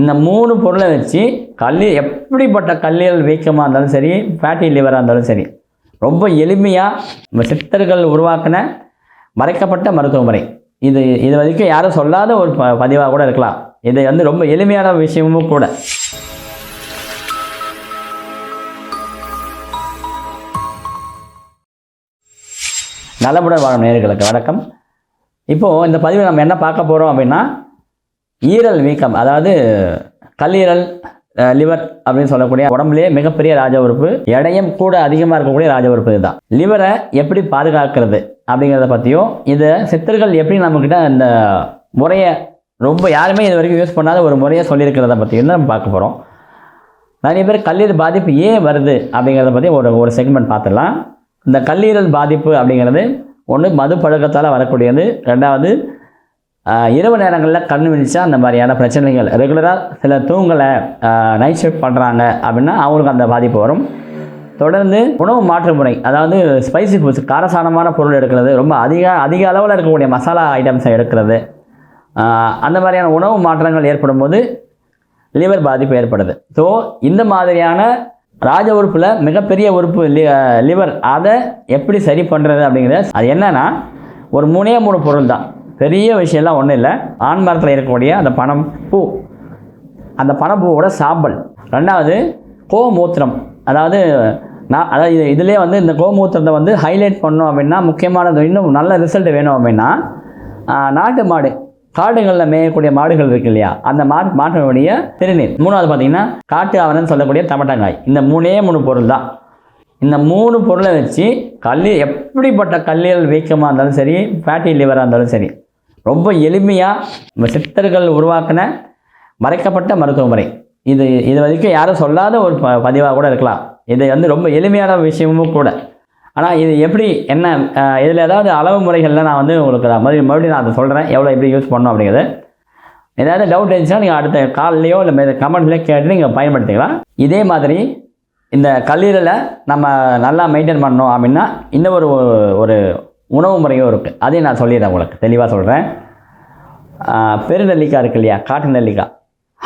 இந்த மூணு பொருளை வச்சு கல் எப்படிப்பட்ட கல்லீரல் வீக்கமாக இருந்தாலும் சரி ஃபேட்டி லிவராக இருந்தாலும் சரி ரொம்ப எளிமையாக நம்ம சித்தர்கள் உருவாக்கின மறைக்கப்பட்ட மருத்துவ முறை. இது இது வரைக்கும் யாரும் சொல்லாத ஒரு ப பதிவாக கூட இருக்கலாம். இது வந்து ரொம்ப எளிமையான விஷயமும் கூட. நலமுடன் வாழும் நேர்களுக்கு வணக்கம். இப்போது இந்த பதிவை நம்ம என்ன பார்க்க போகிறோம் அப்படின்னா ஈரல் வீக்கம் அதாவது கல்லீரல் லிவர் அப்படின்னு சொல்லக்கூடிய உடம்புலேயே மிகப்பெரிய ராஜ உறுப்பு. எடையும் கூட அதிகமாக இருக்கக்கூடிய ராஜ உறுப்பு இதுதான். லிவரை எப்படி பாதுகாக்கிறது அப்படிங்கிறத பற்றியும் இதை சித்தர்கள் எப்படி நம்மக்கிட்ட இந்த முறையை ரொம்ப யாருமே இது வரைக்கும் யூஸ் பண்ணாத ஒரு முறையை சொல்லியிருக்கிறத பற்றியும் தான் நம்ம பார்க்க போகிறோம் நிறைய பேர் கல்லீரல் பாதிப்பு ஏன் வருது அப்படிங்கிறத பற்றி ஒரு ஒரு செக்மெண்ட் பார்த்துடலாம். இந்த கல்லீரல் பாதிப்பு அப்படிங்கிறது ஒன்று மது பழக்கத்தால் வரக்கூடியது. ரெண்டாவது இரவு நேரங்களில் கண் விழிச்சா அந்த மாதிரியான பிரச்சனைகள். ரெகுலராக சில தூங்கலை நைட் ஷிஃப்ட் பண்ணுறாங்க அப்படின்னா அவங்களுக்கு அந்த பாதிப்பு வரும். தொடர்ந்து உணவு மாற்று முறை அதாவது ஸ்பைசி ஃபுட்ஸ் காரசாரமான பொருள் எடுக்கிறது ரொம்ப அதிக அதிக அளவில் இருக்கக்கூடிய மசாலா ஐட்டம்ஸை எடுக்கிறது. அந்த மாதிரியான உணவு மாற்றங்கள் ஏற்படும் போது லிவர் பாதிப்பு ஏற்படுது. ஸோ இந்த மாதிரியான ராஜ உறுப்பில் மிகப்பெரிய உறுப்பு லி லிவர் அதை எப்படி சரி பண்ணுறது அப்படிங்கிறது அது என்னென்னா ஒரு மூணே மூணு பொருள் தான் பெரிய விஷயம்லாம் ஒன்றும் இல்லை. ஆண் மரத்தில் இருக்கக்கூடிய அந்த பனம் பூ. அந்த பனப்பூவோட சாம்பல். ரெண்டாவது கோமூத்திரம். அதாவது நான் அதாவது இது இதுலேயே வந்து இந்த கோமூத்திரத்தை வந்து ஹைலைட் பண்ணோம் அப்படின்னா முக்கியமானது இன்னும் நல்ல ரிசல்ட் வேணும் அப்படின்னா நாட்டு மாடு. காடுகளில் மேயக்கூடிய மாடுகள் இருக்கு இல்லையா? அந்த மாடு மாட்டினுடைய திருநீர். மூணாவது பார்த்தீங்கன்னா காட்டு ஆவணன்னு சொல்லக்கூடிய தமட்டங்காய். இந்த மூணே மூணு பொருள் தான். இந்த மூணு பொருளை வச்சு கல் எப்படிப்பட்ட கல்லீரல் வீக்கமாக இருந்தாலும் சரி ஃபேட்டி லிவராக இருந்தாலும் சரி ரொம்ப எளிமையாக நம்ம சித்தர்கள் உருவாக்கின மறைக்கப்பட்ட மருத்துவ முறை இது இது வரைக்கும் யாரும் சொல்லாத ஒரு ப பதிவாக கூட இருக்கலாம். இது வந்து ரொம்ப எளிமையான விஷயமும் கூட. ஆனால் இது எப்படி என்ன இதில் ஏதாவது அளவு முறைகளில் நான் வந்து உங்களுக்கு மறுபடியும் மறுபடியும் நான் அதை சொல்கிறேன் எவ்வளோ எப்படி யூஸ் பண்ணணும் அப்படிங்கிறது. ஏதாவது டவுட் இருந்துச்சுன்னா நீங்கள் அடுத்த கால்லையோ இல்லை கமெண்ட்லேயோ கேட்டு நீங்கள் பயன்படுத்திக்கலாம். இதே மாதிரி இந்த கல்லீரலை நம்ம நல்லா மெயின்டைன் பண்ணோம் அப்படின்னா இன்னும் ஒரு ஒரு உணவு முறையும் இருக்குது அதையும் நான் சொல்லிடுறேன் உங்களுக்கு. தெளிவாக சொல்கிறேன் பெருநெல்லிக்காய் இருக்கு இல்லையா? காட்டு நெல்லிக்காய்.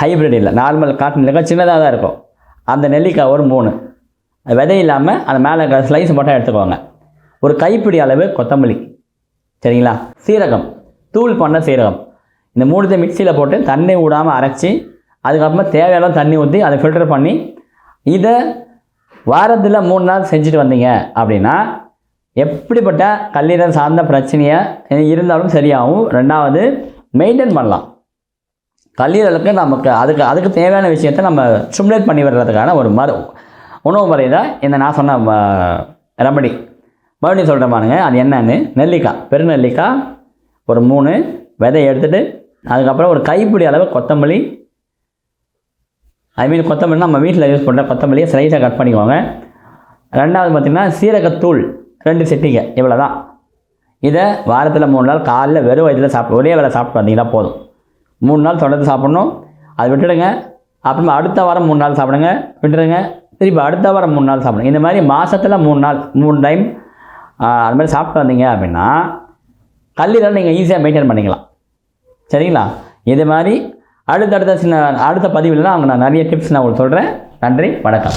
ஹைப்ரிட் இல்லை. நார்மல் காட்டு நெல்லிக்காய். சின்னதாக தான் இருக்கும். அந்த நெல்லிக்காய் ஒரு மூணு. விதை இல்லாமல் அந்த மேலே ஸ்லைஸ் மட்டும் எடுத்துக்கோங்க. ஒரு கைப்பிடி அளவு கொத்தமல்லி. சரிங்களா? சீரகம். தூள் பண்ண சீரகம். இந்த மூணுத்தை மிக்சியில் போட்டு தண்ணி விடாமல் அரைச்சி அதுக்கப்புறமா தேவையான தண்ணி ஊற்றி அதை ஃபில்டர் பண்ணி இதை வாரத்தில் மூணு நாள் செஞ்சுட்டு வந்தீங்க அப்படின்னா எப்படிப்பட்ட கல்லீரல் சார்ந்த பிரச்சனையை இருந்தாலும் சரியாகும் ரெண்டாவது மெயின்டைன் பண்ணலாம். கல்லீரலுக்கு நமக்கு அதுக்கு அதுக்கு தேவையான விஷயத்தை நம்ம ஸ்டிமுலேட் பண்ணி வர்றதுக்கான ஒரு மரு உணவு முறை தான் இந்த நான் சொன்ன ரெமடி மறுபடியும் சொல்கிறேன் பாருங்க அது என்னன்னு. நெல்லிக்காய் பெருநெல்லிக்காய் ஒரு மூணு விதை எடுத்துகிட்டு அதுக்கப்புறம் ஒரு கைப்பிடி அளவு கொத்தமல்லி. ஐ மீன் கொத்தமல்லி நம்ம வீட்டில் யூஸ் பண்ணுற கொத்தமல்லியை ஸ்லைஸாக கட் பண்ணிக்கோங்க. ரெண்டாவது பார்த்திங்கன்னா சீரகத்தூள். ரெண்டு செட்டிங்க இவ்வளோ தான் இதை வாரத்தில் மூணு நாள் காலைல வெறும் வயிற்றில் சாப்பிட்டு ஒரே வேலை சாப்பிட்டு வந்தீங்கன்னா போதும். மூணு நாள் தொடர்ந்து சாப்பிட்ணும். அதை விட்டுடுங்க. அப்புறமா அடுத்த வாரம் மூணு நாள் சாப்பிடுங்க விட்டுடுங்க. திருப்பி அடுத்த வாரம் மூணு நாள் சாப்பிடுங்க. இந்த மாதிரி மாதத்தில் மூணு நாள் மூணு டைம் அது மாதிரி சாப்பிட்டு வந்தீங்க அப்படின்னா கல்லீரல் நீங்கள் ஈஸியாக மெயின்டைன் பண்ணிக்கலாம். சரிங்களா? இது மாதிரி அடுத்தடுத்த சின்ன அடுத்த பதிவுலலாம் அவங்க நான் நிறைய டிப்ஸ் நான் உங்களுக்கு சொல்கிறேன் நன்றி வணக்கம்.